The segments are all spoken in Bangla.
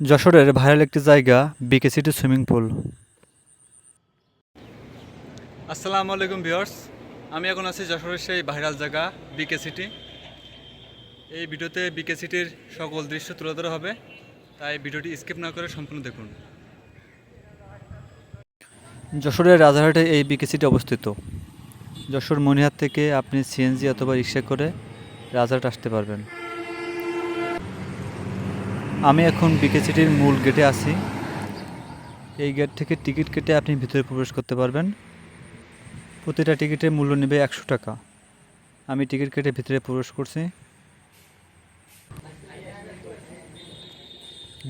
যশোরের ভাইরাল একটি জায়গা বিকে সিটি সুইমিং পুল আসসালামু আলাইকুম ভিউয়ার্স আমি এখন আছি যশোরের সেই ভাইরাল জায়গা বিকে সিটি এই ভিডিওতে বিকে সিটির সকল দৃশ্য তুলে ধরা হবে তাই ভিডিওটি স্কিপ না করে সম্পূর্ণ দেখুন। যশোরের রাজারহাটে এই বিকে সিটি অবস্থিত। যশোর মনিহাট থেকে আপনি সিএনজি অথবা রিক্সা করে রাজারহাট আসতে পারবেন। আমি এখন বিকে সিটির মূল গেটে আছি। এই গেট থেকে টিকিট কেটে আপনি ভিতরে প্রবেশ করতে পারবেন। প্রতিটা টিকিটের মূল্য নেবে একশো টাকা। আমি টিকিট কেটে ভিতরে প্রবেশ করছি।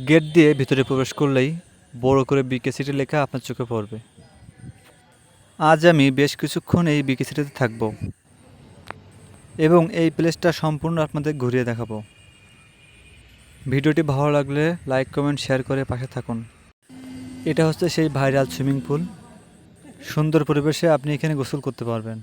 গেট দিয়ে ভিতরে প্রবেশ করলেই বড় করে বিকে সিটি লেখা আপনার চোখে পড়বে। আজ আমি বেশ কিছুক্ষণ এই বিকে সিটিতে থাকব এবং এই প্লেসটা সম্পূর্ণ আপনাদের ঘুরিয়ে দেখাবো। ভিডিওটি ভালো লাগলে লাইক, কমেন্ট, শেয়ার করে পাশে থাকুন। এটা হচ্ছে সেই ভাইরাল সুইমিং পুল। সুন্দর পরিবেশে আপনি এখানে গোসল করতে পারবেন।